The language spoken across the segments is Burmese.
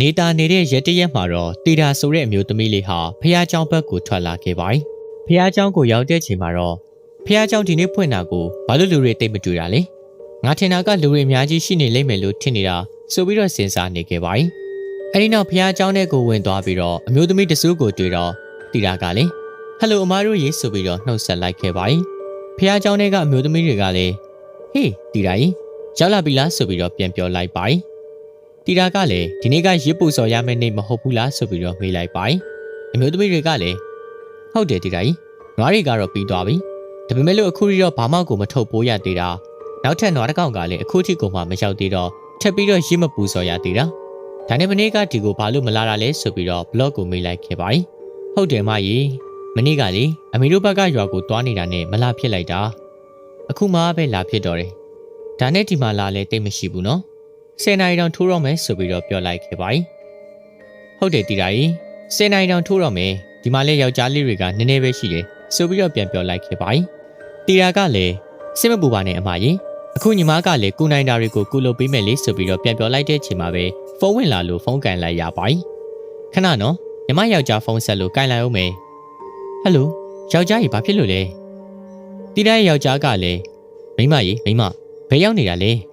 နေတာနေတဲ့ရက်တရက်မှာတော့တီတာဆိုတဲ့အမျိုးသမီးလေးဟာဖះเจ้าဘက်ကိုထွက်လာခဲ့ပါတယ်ဖះเจ้าကိုရောက်တဲ့ချိန်မှာတော့ဖះเจ้าဒီနေ့ဖွင့်တာကိုဘာလို့လူတွေတိတ်မတွေ့တာလဲငါထင်တာကလူတွေအများကြီးရှိနေလိမ့်မယ်လို့ထင်နေတာဆိုပြီးတော့စဉ်းစားနေခဲ့ပါတယ်အဲဒီနောက်ဖះเจ้าနဲ့ကိုဝင်သွားပြီးတော့အမျိုးသမီးတစုကိုတွေ့တော့တီတာကလေဟယ်လိုအမားတို့ရေဆိုပြီးတော့နှုတ်ဆက်လိုက်ခဲ့ပါတယ်ဖះเจ้าနဲ့ကအမျိုးသမီးတွေကလည်းဟေးတီတာကြီးရောက်လာပြီလားဆိုပြီးတော့ပြန်ပြောလိုက်ပါတယ် တီတာကလည်းဒီနေ့ကရစ်ပူစော်ရမယ့်နေ့မဟုတ်ဘူးလားဆိုပြီးတော့မေးလိုက်ပါတယ်။အမျိုးသမီးတွေကလည်းဟုတ်တယ်တီတာကြီးနွားတွေကတော့ပြီးသွားပြီ။ဒါပေမဲ့လို့အခုထိတော့ဘာမှကိုမထုတ်ပိုးရသေးတာ။နောက်ထပ်နွားတစ်ကောင်ကလည်းအခုထိကိုမှမရောက်သေးတော့ထပ်ပြီးတော့ရစ်မပူစော်ရသေးတာ။ဒါနဲ့မနေ့ကဒီကိုဘာလို့မလာတာလဲဆိုပြီးတော့ဘလော့ကိုမေးလိုက်ခဲ့ပါတယ်။ဟုတ်တယ်မကြီးမနေ့ကလေအမေတို့ဘက်ကရွာကိုတွားနေတာနဲ့မလာဖြစ်လိုက်တာ။အခုမှပဲလာဖြစ်တော့တယ်။ဒါနဲ့ဒီမှာလာလဲတိတ်မရှိဘူးနော်။ 10နိုင်တောင်ထိုးတော့မယ်ဆိုပြီးတော့ပြောလိုက်ခဲ့ပါတယ်။ဟုတ်တယ်တီတာကြီး10နိုင်တောင်ထိုးတော့မယ်ဒီမှာလဲယောက်ျားလေးတွေကနည်းနည်းပဲရှိတယ်ဆိုပြီးတော့ပြန်ပြောလိုက်ခဲ့ပါတယ်။တီတာကလည်းစစ်မပူပါနဲ့အမကြီးအခုညီမကလည်းကုနိုင်တာတွေကိုကုလုပ်ပေးမယ်လေဆိုပြီးတော့ပြန်ပြောလိုက်တဲ့အချိန်မှာပဲဖုန်းဝင်လာလို့ဖုန်းကန်လိုက်ရပါတယ်။ခဏနော်ညီမယောက်ျားဖုန်းဆက်လို့ကန်လိုက်အောင်မယ်။ဟယ်လိုယောက်ျားကြီးဘာဖြစ်လို့လဲ။တီတာရဲ့ယောက်ျားကလည်းမိမကြီးမိမဘယ်ရောက်နေတာလဲ။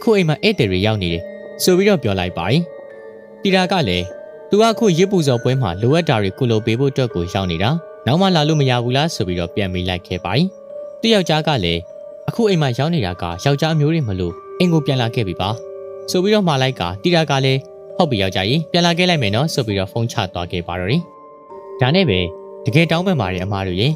အခုအိမ်မှာဧည့်သည်တွေရောက်နေတယ်ဆိုပြီးတော့ပြောလိုက်ပါတယ်။တီတာကလည်းသူကအခုရစ်ပူဇော်ပွဲမှာလိုအပ်တာတွေကုလုပ်ပေးဖို့အတွက်ကိုရောက်နေတာ။နောက်မှလာလို့မရဘူးလားဆိုပြီးတော့ပြန်မေးလိုက်ခဲ့ပါတယ်။သူယောက်ျားကလည်းအခုအိမ်မှာရောက်နေတာကယောက်ျားမျိုးတွေမလို့အိမ်ကိုပြန်လာခဲ့ပြီပါ။ဆိုပြီးတော့မှာလိုက်ကတီတာကလည်းဟုတ်ပြီယောက်ျားကြီးပြန်လာခဲ့လိုက်မယ်နော်ဆိုပြီးတော့ဖုန်းချသွားခဲ့ပါတော့တယ်။ဒါနဲ့ပဲတကယ်တောင်းပန်ပါတယ်အမားတို့ရေ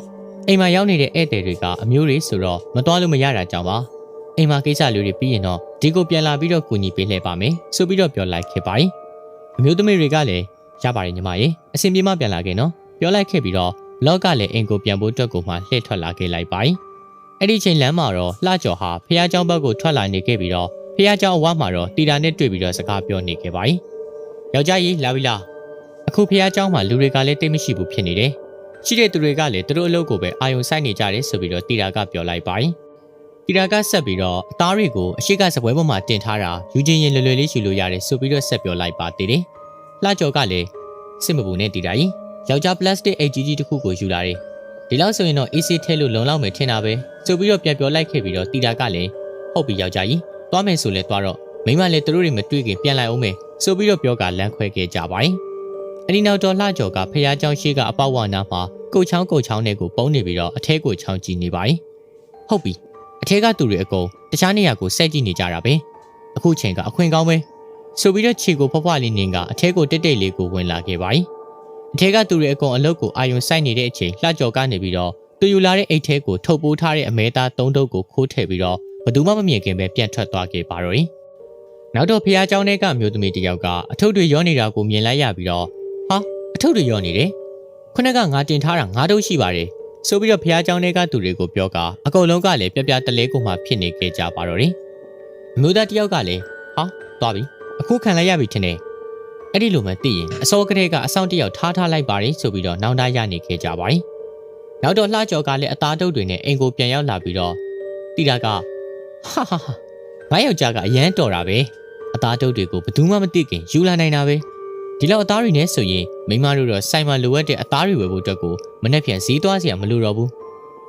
အိမ်မှာရောက်နေတဲ့ဧည့်သည်တွေကအမျိုးတွေဆိုတော့မတော်လို့မရတာကြောင့်ပါ။ အိမ်မှာကိစ္စလေးတွေပြီးရင်တော့ဒီကိုပြန်လာပြီးတော့ကူညီပေးလှည့်ပါမယ်ဆိုပြီးတော့ပြောလိုက်ခဲ့ပါတယ်အမျိုးသမီးတွေကလည်းရပါတယ်ညီမရေအဆင်ပြေမှပြန်လာခဲ့နော်ပြောလိုက်ခဲ့ပြီးတော့ဘလော့ကလည်းအိမ်ကိုပြန်ဖို့အတွက်ကိုမှလှည့်ထွက်လာခဲ့လိုက်ပါတယ်အဲ့ဒီချိန်လမ်းမှာတော့လှကျော်ဟာဖះเจ้าဘက်ကိုထွက်လာနေခဲ့ပြီးတော့ဖះเจ้าအဝမှာတော့တီတာနဲ့တွေ့ပြီးတော့စကားပြောနေခဲ့ပါတယ်ယောက်ျားကြီးလာပြီလားအခုဖះเจ้าမှာလူတွေကလည်းတိတ်မရှိဘူးဖြစ်နေတယ်ရှိတဲ့သူတွေကလည်းသူတို့အလုပ်ကိုပဲအာယုံဆိုင်နေကြတယ်ဆိုပြီးတော့တီတာကပြောလိုက်ပါတယ် တီရာကဆက်ပြီးတော့အသားတွေကိုအရှိကစပွဲပေါ်မှာတင်ထားတာယူချင်းရင်လွယ်လွယ်လေးယူလို့ရတယ်ဆိုပြီးတော့ဆက်ပြောလိုက်ပါသေးတယ်။လှကျော်ကလည်းစစ်မပူနဲ့တီရာကြီးယောက်ျားပလတ်စတစ်အိတ်ကြီးကြီးတစ်ခုကိုယူလာတယ်။ဒီလောက်ဆိုရင်တော့ AC ထဲလို့လုံလောက်မယ်ထင်တာပဲဆိုပြီးတော့ပြန်ပြောလိုက်ခဲ့ပြီးတော့တီရာကလည်းဟုတ်ပြီယောက်ျားကြီးသွားမယ်ဆိုလဲသွားတော့မိမလည်းသူတို့တွေမတွေ့ခင်ပြန်လိုက်အောင်မယ်ဆိုပြီးတော့ပြောကလမ်းခွဲခဲ့ကြပါတယ်။အဒီနောက်တော့လှကျော်ကဖះเจ้าရှိကအပေါဝါနာမှာကုတ်ချောင်းကုတ်ချောင်းနဲ့ကိုပုံနေပြီးတော့အထဲကိုချောင်းကြည့်နေပါတယ်။ဟုတ်ပြီ အထက်ကသူတွေအကုန်တခြားနေရာကိုဆက်ကြည့်နေကြတာပဲအခုချိန်ကအခွင့်ကောင်းပဲဆိုပြီးတော့ခြေကိုဖွားဖွားလေးနင်းကအထက်ကိုတိတ်တိတ်လေးကိုဝင်လာခဲ့ပါ යි အထက်ကသူတွေအကုန်အလုတ်ကိုအာယုံစိုက်နေတဲ့အချိန်လှကြော်ကနေပြီးတော့သူယူလာတဲ့အိတ်ထဲကိုထုတ်ပိုးထားတဲ့အမဲသားသုံးတုပ်ကိုခိုးထည့်ပြီးတော့ဘသူမှမမြင်ခင်ပဲပြန်ထွက်သွားခဲ့ပါတော့ යි နောက်တော့ဖះเจ้าနဲ့ကအမျိုးသမီးတစ်ယောက်ကအထုပ်တွေရောနေတာကိုမြင်လိုက်ရပြီးတော့ဟာအထုပ်တွေရောနေတယ်ခုနကငါတင်ထားတာငါးတုပ်ရှိပါတယ် ဆိုပြီးတော့ဖះเจ้าတွေကသူတွေကိုပြောကအကုန်လုံးကလည်းပြပြတလဲကိုမှဖြစ်နေခဲ့ကြပါတော့တယ်။အမျိုးသားတစ်ယောက်ကလည်းဟာသွားပြီအခုခံလိုက်ရပြီထင်တယ်။အဲ့ဒီလိုမှသိရင်အစောကတည်းကအဆောင်တစ်ယောက်ထားထားလိုက်ပါတယ်ဆိုပြီးတော့နောင်တရနေခဲ့ကြပါ යි ။နောက်တော့လှကျော်ကလည်းအသားတုပ်တွေနဲ့အိမ်ကိုပြန်ရောက်လာပြီးတော့တိတာကဟာဟာဟာငါယောက်ျားကအရန်တော်တာပဲ။အသားတုပ်တွေကိုဘယ်သူမှမသိခင်ယူလာနိုင်တာပဲ။ ဒီလောက်အသားတွေနဲ့ဆိုရင်မိမတို့တော့ဆိုင်မှာလိုအပ်တဲ့အသားတွေဝယ်ဖို့အတွက်ကိုမနေ့ပြန်ဈေးသွားစရာမလိုတော့ဘူး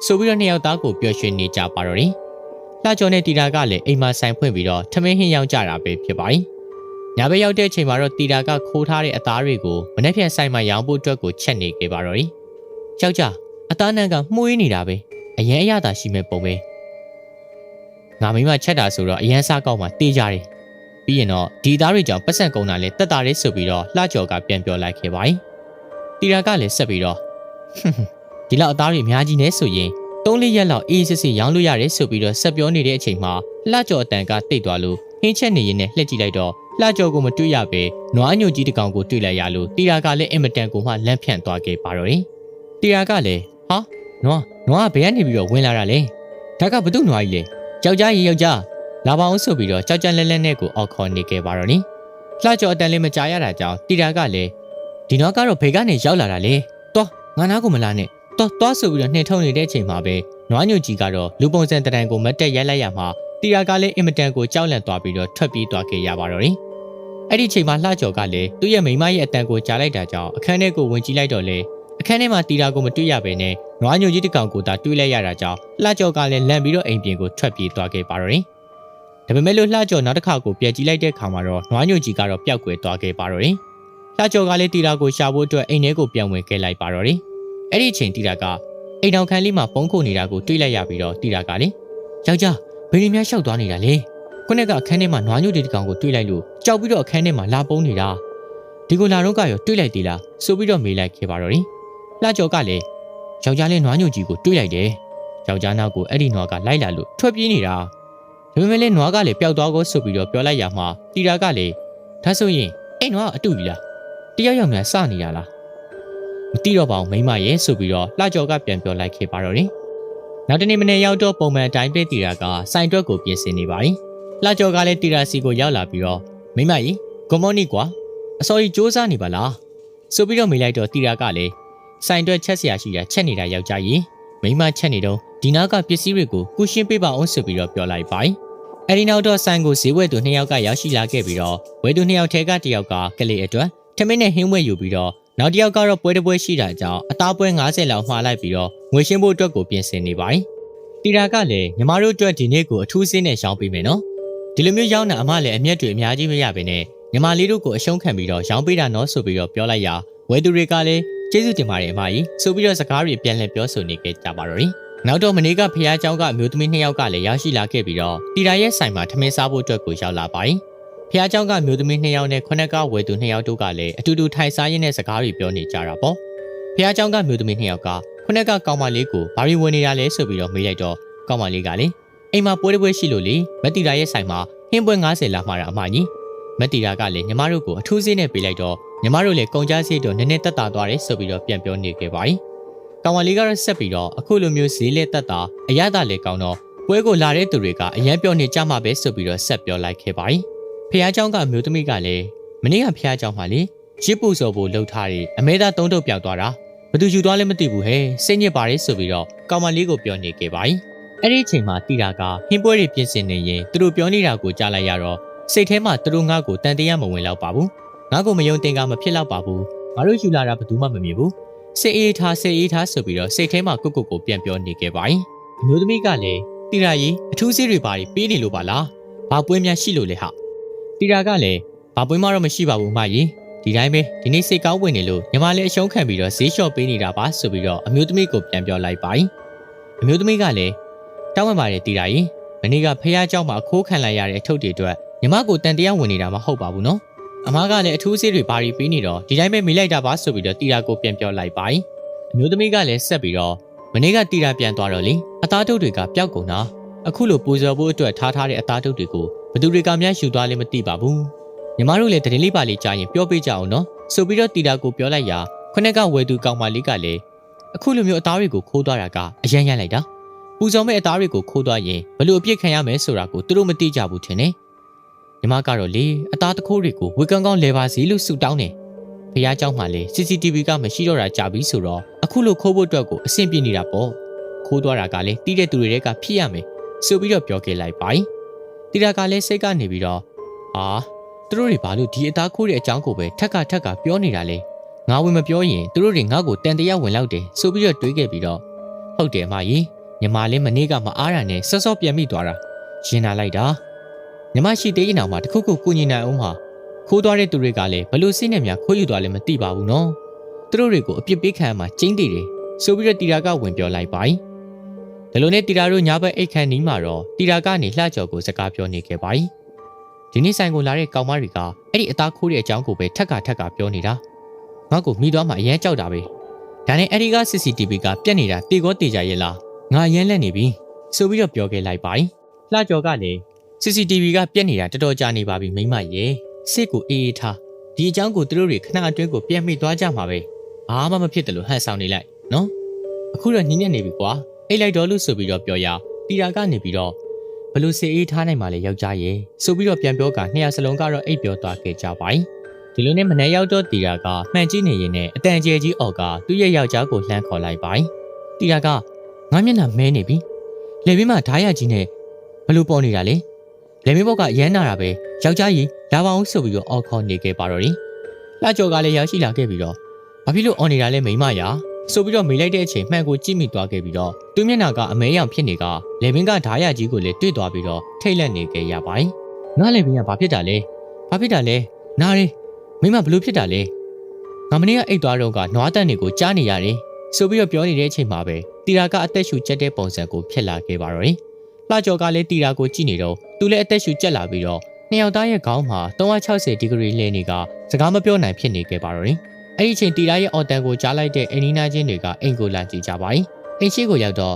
ဆိုပြီးတော့နှစ်ယောက်သားကိုပျော်ရွှင်နေကြပါတော့တယ်။လှကျော်နဲ့တီတာကလည်းအိမ်မှာဆိုင်ဖွင့်ပြီးတော့ထမင်းဟင်းရောက်ကြတာပဲဖြစ်ပါ යි ။ညဘက်ရောက်တဲ့ချိန်မှာတော့တီတာကခိုးထားတဲ့အသားတွေကိုမနေ့ပြန်ဆိုင်မှာရောင်းဖို့အတွက်ကိုချက်နေခဲ့ပါတော့တယ်။ယောက်ျားအသားနံကမှုေးနေတာပဲအရန်အရသာရှိမဲ့ပုံပဲ။ငါမိမချက်တာဆိုတော့အရန်စားကောက်မှတေးကြတယ်။ ပြီးရင်တော့ဒီသားတွေကြောင့်ပတ်စံကုန်တာလဲတက်တာလေးဆိုပြီးတော့လှကျော်ကပြန်ပြောလိုက်ခဲ့ပါ යි ။တီတာကလည်းဆက်ပြီးတော့ဒီလောက်အသားတွေအများကြီးနဲ့ဆိုရင်၃လေးရက်လောက်အေးစစ်စစ်ရောင်းလို့ရတယ်ဆိုပြီးတော့ဆက်ပြောနေတဲ့အချိန်မှာလှကျော်အတန်ကတိတ်သွားလို့ဟင်းချက်နေရင်နဲ့လှက်ကြည့်လိုက်တော့လှကျော်ကိုမတွေ့ရပဲနွားညိုကြီးတစ်ကောင်ကိုတွေ့လိုက်ရလို့တီရာကလည်းအင်မတန်ကိုမှလန့်ဖြန့်သွားခဲ့ပါတော့တယ်။တီရာကလည်းဟာနွားနွားကဘယ်ကနေပြီးတော့ဝင်လာတာလဲ။ဒါကဘသူနွားကြီးလဲ။ကြောက်ကြရေယောက်ျား လာပါအောင်ဆိုပြီးတော့ကြောက်ကြလဲလဲနဲ့ကိုအော်ခေါ်နေခဲ့ပါတော့နိ။လှကျော်အတန်လေးမကြားရတာကြောင့်တီရာကလည်းဒီနွားကတော့ဘယ်ကနေရောက်လာတာလဲ။သွားငါနာကိုမလာနဲ့တော့သွားဆိုပြီးတော့နှင်ထုတ်နေတဲ့အချိန်မှာပဲနွားညိုကြီးကတော့လူပုံစံတရံကိုမတ်တက်ရိုက်လိုက်ရမှာတီရာကလည်းအင်မတန်ကိုကြောက်လန့်သွားပြီးတော့ထွက်ပြေးသွားခဲ့ရပါတော့တယ်အဲ့ဒီချိန်မှာလှကျော်ကလည်းသူ့ရဲ့မိန်းမရဲ့အတန်ကိုကြားလိုက်တာကြောင့်အခန်းထဲကိုဝင်ကြည့်လိုက်တော့လေအခန်းထဲမှာတီတာကိုမတွေ့ရဘဲနဲ့နွားညိုကြီးတစ်ကောင်ကိုသာတွေ့လိုက်ရတာကြောင့်လှကျော်ကလည်းလန့်ပြီးတော့အိမ်ပြင်ကိုထွက်ပြေးသွားခဲ့ပါတော့တယ်။ ဒါပေမဲ့လို့လှကျော်နောက်တစ်ခါကိုပြန်ကြည့်လိုက်တဲ့အခါမှာတော့နွားညိုကြီးကတော့ပျောက်ကွယ်သွားခဲ့ပါတော့တယ်။လှကျော်ကလည်းတီတာကိုရှာဖို့အတွက်အိမ်ထဲကိုပြန်ဝင်ခဲ့လိုက်ပါတော့တယ်။အဲ့ဒီအချိန်တီတာကအိမ်တော်ခန်းလေးမှာပုံခုနေတာကိုတွေ့လိုက်ရပြီးတော့တီတာကလေယောက်ျားဘယ်လိုများရှောက်သွားနေတာလဲ။ခုနကအခန်းထဲမှာနွားညိုတီတစ်ကောင်ကိုတွေ့လိုက်လို့ကြောက်ပြီးတော့အခန်းထဲမှာလာပုံးနေတာ။ဒီကိုလာတော့ကရောတွေ့လိုက်သေးလားဆိုပြီးတော့မေးလိုက်ခဲ့ပါတော့တယ်။လှကျော်ကလည်းယောက်ျားလေးနွားညိုကြီးကိုတွေ့လိုက်တယ်။ယောက်ျားနောက်ကိုအဲ့ဒီနွားကလိုက်လာလို့ထွက်ပြေးနေတာ။ ဒါပေမဲ့လည်းနွားကလည်းပျောက်သွားကိုဆိုပြီးတော့ပြောလိုက်ရမှာတီရာကလည်းဒါဆိုရင်အဲ့နွားကအတူပြီလားတယောက်ယောက်များစနေရလားမသိတော့ပါဘူးမိမရဲ့ဆိုပြီးတော့လှကျော်ကပြန်ပြောလိုက်ခဲ့ပါတော့တယ်နောက်တနေ့မနေ့ရောက်တော့ပုံမှန်အတိုင်းပြည်တီရာကဆိုင်တွက်ကိုပြင်ဆင်နေပါတယ်လှကျော်ကလည်းတီရာစီကိုရောက်လာပြီးတော့မိမကြီးဂွန်မော်နီကွာအစော်ကြီးစူးစမ်းနေပါလားဆိုပြီးတော့မေးလိုက်တော့တီရာကလည်းဆိုင်တွက်ချက်ဆရာရှိရာချက်နေတာယောက်ျားကြီးမိမချက်နေတော့ဒီနားကပစ္စည်းတွေကိုကုရှင်းပေးပါအောင်ဆိုပြီးတော့ပြောလိုက်ပါတယ် အဲဒီနောက်တော့ဆိုင်ကိုဈေးဝယ်သူနှစ်ယောက်ကရောက်ရှိလာခဲ့ပြီးတော့ဝယ်သူနှစ်ယောက်ထဲကတစ်ယောက်ကကလေးအတွက်ထမင်းနဲ့ဟင်းဝယ်ယူပြီးတော့နောက်တစ်ယောက်ကတော့ပွဲတစ်ပွဲရှိတာကြောင့်အသားပွဲ90လောက်မှားလိုက်ပြီးတော့ငွေရှင်းဖို့အတွက်ကိုပြင်ဆင်နေပါ။တီတာကလည်းညီမတို့အတွက်ဒီနေ့ကိုအထူးစင်းနဲ့ရောင်းပေးမယ်နော်။ဒီလိုမျိုးရောင်းတာအမလည်းအမျက်တွေအများကြီးမရဘဲနဲ့ညီမလေးတို့ကိုအရှုံးခံပြီးတော့ရောင်းပေးတာနော်ဆိုပြီးတော့ပြောလိုက်ရဝယ်သူတွေကလည်းကျေးဇူးတင်ပါတယ်အမကြီးဆိုပြီးတော့စကားတွေပြန်လည်ပြောဆိုနေခဲ့ကြပါတော့တယ် နောက်တော့မနေ့ကဖះเจ้าကအမျိုးသမီးနှစ်ယောက်ကလည်းရောက်ရှိလာခဲ့ပြီးတော့တီတာရဲ့ဆိုင်မှာထမင်းစားဖို့အတွက်ကိုရောက်လာပါတယ်ဖះเจ้าကအမျိုးသမီးနှစ်ယောက်နဲ့ခုနကဝယ်သူနှစ်ယောက်တို့ကလည်းအတူတူထိုင်စားရင်းနဲ့စကားတွေပြောနေကြတာပေါ့ဖះเจ้าကအမျိုးသမီးနှစ်ယောက်ကခုနကကောင်မလေးကိုဘာတွေဝင်နေတာလဲဆိုပြီးတော့မေးလိုက်တော့ကောင်မလေးကလည်းအိမ်မှာပွဲတစ်ပွဲရှိလို့လေမတီတာရဲ့ဆိုင်မှာဟင်းပွဲ90လာမှာတာအမကြီးမတီတာကလည်းညီမတို့ကိုအထူးစည်းနဲ့ပေးလိုက်တော့ညီမတို့လည်းကုန်ကြစည်တော့နည်းနည်းတက်တာသွားတယ်ဆိုပြီးတော့ပြန်ပြောနေခဲ့ပါ යි ။ ကောင်မလေးကတော့ဆက်ပြီးတော့အခုလိုမျိုးဈေးလက်တက်တာအရသာလည်းကောင်းတော့ပွဲကိုလာတဲ့သူတွေကအရန်ပြောနေကြမှာပဲဆိုပြီးတော့ဆက်ပြောလိုက်ခဲ့ပါ යි ။ဖះเจ้าကအမျိုးသမီးကလည်းမနေ့ကဖះเจ้าမှာလေရစ်ပူစော်ဖို့လှုပ်ထားတယ်အမဲသားသုံးတုပ်ပြောက်သွားတာဘသူယူသွားလဲမသိဘူးဟဲ့စိတ်ညစ်ပါတယ်ဆိုပြီးတော့ကောင်မလေးကိုပြောနေခဲ့ပါ යි ။အဲ့ဒီအချိန်မှာတီတာကဟင်းပွဲတွေပြင်ဆင်နေရင်သူတို့ပြောနေတာကိုကြားလိုက်ရတော့စိတ်ထဲမှာသူတို့ငါ့ကိုတန်တရားမဝင်တော့ပါဘူးငါ့ကိုမယုံတင်ကမဖြစ်တော့ပါဘူးငါတို့ယူလာတာဘယ်သူမှမမြင်ဘူး စိတ်အေးထားစိတ်အေးထားဆိုပြီးတော့စိတ်ထဲမှာကုတ်ကုတ်ကိုပြန်ပြောနေခဲ့ပါ යි အမျိုးသမီးကလည်းတီရာကြီးအထူးစီးတွေပါပြီးနေလို့ပါလားဘာပွဲများရှိလို့လဲဟာတီရာကလည်းဘာပွဲမှတော့မရှိပါဘူးမကြီးဒီတိုင်းပဲဒီနေ့စိတ်ကောင်းဝင်နေလို့ညီမလေးအရှုံးခံပြီးတော့ဈေးလျှော့ပေးနေတာပါဆိုပြီးတော့အမျိုးသမီးကိုပြန်ပြောလိုက်ပါ යි အမျိုးသမီးကလည်းတောင်းပန်ပါတယ်တီရာကြီးမနေ့ကဖះเจ้าမှာအခိုးခံလိုက်ရတဲ့အထုပ်တွေအတွက်ညီမကိုတန်တရားဝင်နေတာမဟုတ်ပါဘူးနော် အမားကလည်းအထူးဆေးတွေဘာတွေပေးနေတော့ဒီတိုင်းပဲမိလိုက်တာပါဆိုပြီးတော့တီတာကိုပြန်ပြောလိုက်ပါအမျိုးသမီးကလည်းဆက်ပြီးတော့မနေ့ကတီတာပြန်သွားတော့လေအသားတုပ်တွေကပျောက်ကုန်တာအခုလိုပူဇော်ဖို့အတွက်ထားထားတဲ့အသားတုပ်တွေကိုဘသူတွေကများယူသွားလဲမသိပါဘူးညီမတို့လည်းတရင်လေးပါလေးကြားရင်ပြောပေးကြအောင်နော်ဆိုပြီးတော့တီတာကိုပြောလိုက်ရာခုနကဝယ်သူကောင်မလေးကလည်းအခုလိုမျိုးအသားတွေကိုခိုးသွားတာကအရန်ရမ်းလိုက်တာပူဇော်မဲ့အသားတွေကိုခိုးသွားရင်ဘလို့အပြစ်ခံရမယ်ဆိုတာကိုသူတို့မသိကြဘူးထင်တယ် ညီမကတော့လေအသားတခိုးတွေကိုဝေကန်ကောင်းလဲပါစီလို့ဆူတောင်းတယ်။ဖះเจ้าမှလည်း CCTV ကမရှိတော့တာကြာပြီဆိုတော့အခုလိုခိုးဖို့အတွက်ကိုအဆင်ပြေနေတာပေါ့။ခိုးသွားတာကလည်းတီးတဲ့သူတွေကဖြစ်ရမယ်။ဆိုပြီးတော့ပြောခဲ့လိုက်ပါ။တီတာကလည်းစိတ်ကနေပြီးတော့အာသူတို့တွေဘာလို့ဒီအသားခိုးတဲ့အကြောင်းကိုပဲထက်ကထက်ကပြောနေတာလဲ။ငါဝင်မပြောရင်သူတို့တွေငါ့ကိုတန်တရားဝင်လောက်တယ်ဆိုပြီးတော့တွေးခဲ့ပြီးတော့ဟုတ်တယ်မကြီးညီမလေးမနေ့ကမအားရနဲ့စောစောပြန်မိသွားတာရင်နာလိုက်တာ မြမရှိသေးရင်အောင်မှတခုခုကုညီနိုင်အောင်မှာခိုးသွားတဲ့သူတွေကလည်းဘလို့စိနဲ့များခိုးယူသွားလဲမသိပါဘူးနော်သူတို့တွေကိုအပြစ်ပေးခံမှကျင်းတည်တယ်ဆိုပြီးတော့တီတာကဝင်ပြောလိုက်ပါဒီလိုနဲ့တီတာတို့ညာဘက်အိတ်ခမ်းနီးမှာတော့တီတာကနေလှကြော်ကိုစကားပြောနေခဲ့ပါဒီနေ့ဆိုင်ကိုလာတဲ့ကောင်မတွေကအဲ့ဒီအသားခိုးတဲ့အကြောင်းကိုပဲထက်ကထက်ကပြောနေတာငါ့ကိုမိသွားမှအရန်ကြောက်တာပဲဒါနဲ့အဲ့ဒီက CCTV ကပြက်နေတာတေကောတေကြရဲ့လားငါအရန်လက်နေပြီဆိုပြီးတော့ပြောခဲ့လိုက်ပါလှကြော်ကလည်း CCTV ကပြက်နေတာတော်တော်ကြာနေပါပြီမိမရေစစ်ကိုအေးအေးထားဒီအကြောင်းကိုသူတို့တွေခဏအတွင်းကိုပြန်မိသွားကြမှာပဲဘာမှမဖြစ်တယ်လို့ဟန်ဆောင်နေလိုက်နော်အခုတော့ညင်းနေနေပြီကွာအိတ်လိုက်တော့လို့ဆိုပြီးတော့ပြောရတီတာကနေပြီးတော့ဘလို့စေအေးထားနိုင်မှလဲယောက်ျားရေဆိုပြီးတော့ပြန်ပြောကနှစ်ယောက်စလုံးကတော့အိတ်ပြောသွားခဲ့ကြပါ යි ဒီလိုနဲ့မနေ့ရောက်တော့တီတာကမှန်ကြည့်နေရင်နဲ့အတန်ကျဲကြီးအော်ကသူ့ရဲ့ယောက်ျားကိုလှမ်းခေါ်လိုက်ပါ යි တီတာကငါမျက်နှာမဲနေပြီလေဘေးမှာဓားရကြီးနဲ့ဘလို့ပေါ်နေတာလဲ လေမင်းဘောက်ကရမ်းနာတာပဲယောက်ျားကြီးလာပါအောင်ဆိုပြီးတော့အော်ခေါ်နေခဲ့ပါတော့တယ်လှကျော်ကလည်းရောက်ရှိလာခဲ့ပြီးတော့ဘာဖြစ်လို့အော်နေတာလဲမိမရာဆိုပြီးတော့မေးလိုက်တဲ့အချိန်မှန်ကိုကြည့်မိသွားခဲ့ပြီးတော့သူမျက်နှာကအမဲရောင်ဖြစ်နေကလေမင်းကဓာရကြီးကိုလည်းတွေ့သွားပြီးတော့ထိတ်လန့်နေခဲ့ရပါတယ်ငါလေမင်းကဘာဖြစ်တာလဲဘာဖြစ်တာလဲနားရီမိမဘလို့ဖြစ်တာလဲငါမနေ့ကအိတ်သွားတော့ကနွားတန်တွေကိုကြားနေရတယ်ဆိုပြီးတော့ပြောနေတဲ့အချိန်မှာပဲတီရာကအသက်ရှူကျက်တဲ့ပုံစံကိုဖြစ်လာခဲ့ပါတော့တယ် လှကျော်ကလည်းတီရာကိုကြည့်နေတော့သူလည်းအသက်ရှူကျက်လာပြီးတော့နှစ်ယောက်သားရဲ့ခေါင်းမှာ360ဒီဂရီလဲနေကစကားမပြောနိုင်ဖြစ်နေခဲ့ပါတော့တယ်အဲ့ဒီအချိန်တီရာရဲ့အော်တန်ကိုကြားလိုက်တဲ့အင်နီနာချင်းတွေကအိမ်ကိုလာကြည့်ကြပါ යි အိမ်ရှိကိုရောက်တော့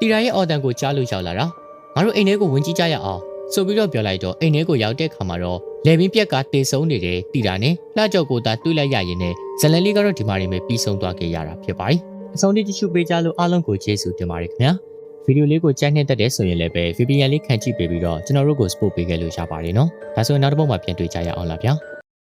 တီရာရဲ့အော်တန်ကိုကြားလို့ရောက်လာတာငါတို့အိမ်ထဲကိုဝင်ကြည့်ကြရအောင်ဆိုပြီးတော့ပြောလိုက်တော့အိမ်ထဲကိုရောက်တဲ့ခါမှာတော့လေဘင်းပြက်ကတေဆုံးနေတဲ့တီရာနဲ့လှကြော်ကိုသာတွေးလိုက်ရရင်နဲ့ဇလန်လေးကတော့ဒီမှာနေပဲပြီးဆုံးသွားခဲ့ရတာဖြစ်ပါတယ်အဆုံးထိကြည့်ရှုပေးကြလို့အားလုံးကိုကျေးဇူးတင်ပါတယ်ခင်ဗျာ ဗီဒီယိုလေးကိုကြိုက်နေတဲ့တဲ့ဆိုရင်လည်းပဲ VPN လေးခံကြည့်ပေးပြီးတော့ကျွန်တော်တို့ကို support ပေးခဲ့လို့ရပါတယ်နော်ဒါဆိုရင်နောက်တစ်ပုတ်မှာပြန်တွေ့ကြရအောင်လားဗျာ